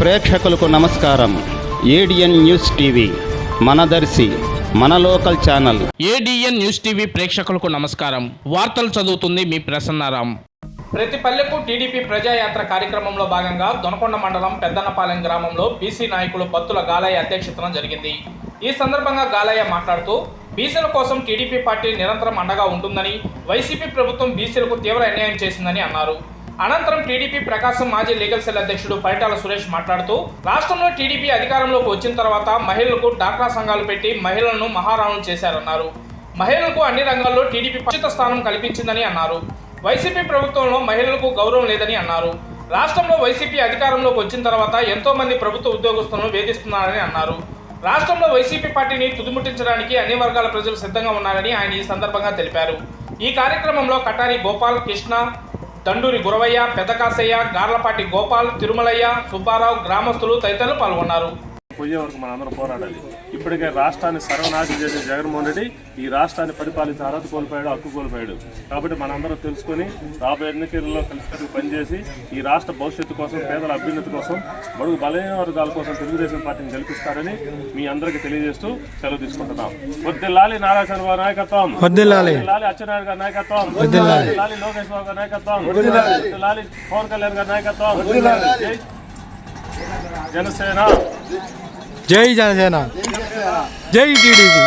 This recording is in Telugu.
ప్రేక్షకులకు నమస్కారం. ఏడిఎన్ న్యూస్ టీవీ మనదర్శి మన local channel. ADN news TV ప్రేక్షకులకు నమస్కారం. వార్తలు చదువుతుంది మీ ప్రసన్నారాం. ప్రతి పల్లెకు టీడీపీ ప్రజాయాత్ర కార్యక్రమంలో భాగంగా దొనకొండ మండలం పెద్దన్నపాలెం గ్రామంలో బీసీ నాయకులు పత్తుల గాలయ్య అధ్యక్షతన జరిగింది. ఈ సందర్భంగా గాలయ్య మాట్లాడుతూ బీసీల కోసం టీడీపీ పార్టీ నిరంతరం అండగా ఉంటుందని వైసీపీ ప్రభుత్వం బీసీలకు తీవ్ర అన్యాయం చేసిందని అన్నారు. అనంతరం టీడీపీ ప్రకాశం మాజీ లీగల్ సెల్ అధ్యక్షుడు పరిటాల సురేష్ మాట్లాడుతూ రాష్ట్రంలో టీడీపీ అధికారంలోకి వచ్చిన తర్వాత మహిళలకు డాక్రా సంఘాలు పెట్టి మహిళలను మహారాణులు చేశారన్నారు. మహిళలకు అన్ని రంగాల్లో టీడీపీ ఉచిత స్థానం కల్పించిందని అన్నారు. వైసీపీ ప్రభుత్వంలో మహిళలకు గౌరవం లేదని అన్నారు. రాష్ట్రంలో వైసీపీ అధికారంలోకి వచ్చిన తర్వాత ఎంతో మంది ప్రభుత్వ ఉద్యోగస్తులను వేధిస్తున్నారని అన్నారు. రాష్ట్రంలో వైసీపీ పార్టీని తుదిముట్టించడానికి అన్ని వర్గాల ప్రజలు సిద్ధంగా ఉన్నారని ఆయన ఈ సందర్భంగా తెలిపారు. ఈ కార్యక్రమంలో కటారి గోపాల్ కృష్ణ దండూరి గురవయ్య పెదకాసయ్య గార్లపాటి గోపాల్ తిరుమలయ్య సుబ్బారావు గ్రామస్తులు తదితరులు పాల్గొన్నారు. పోయే వరకు మన అందరం పోరాడాలి. ఇప్పటికే రాష్ట్రాన్ని సర్వనాశనం చేసే జగన్మోహన్ రెడ్డి ఈ రాష్ట్రాన్ని పరిపాలించే అర్హత కోల్పోయాడు హక్కు కోల్పోయాడు. కాబట్టి మనందరం తెలుసుకొని రాబోయే ఎన్నికల్లో కలిసి పనిచేసి ఈ రాష్ట్ర భవిష్యత్తు కోసం పేదల అభ్యున్నతి కోసం బడుగు బలహీన వర్గాల కోసం తెలుగుదేశం పార్టీని గెలిపిస్తారని మీ అందరికీ తెలియజేస్తూ సెలవు తీసుకుంటున్నాం. వద్దిల్లాలి నారా చంద్రబాబు నాయకత్వం. వద్దిల్లాలి అచ్చెన్నాయుడు గారి నాయకత్వం. వద్దిల్లాలి లోకేష్ బాబు గారి నాయకత్వం. వద్దిల్లాలి పవన్ కళ్యాణ్ గారి నాయకత్వం. జనసేన. జై జనసేన. జై టీడీపీ.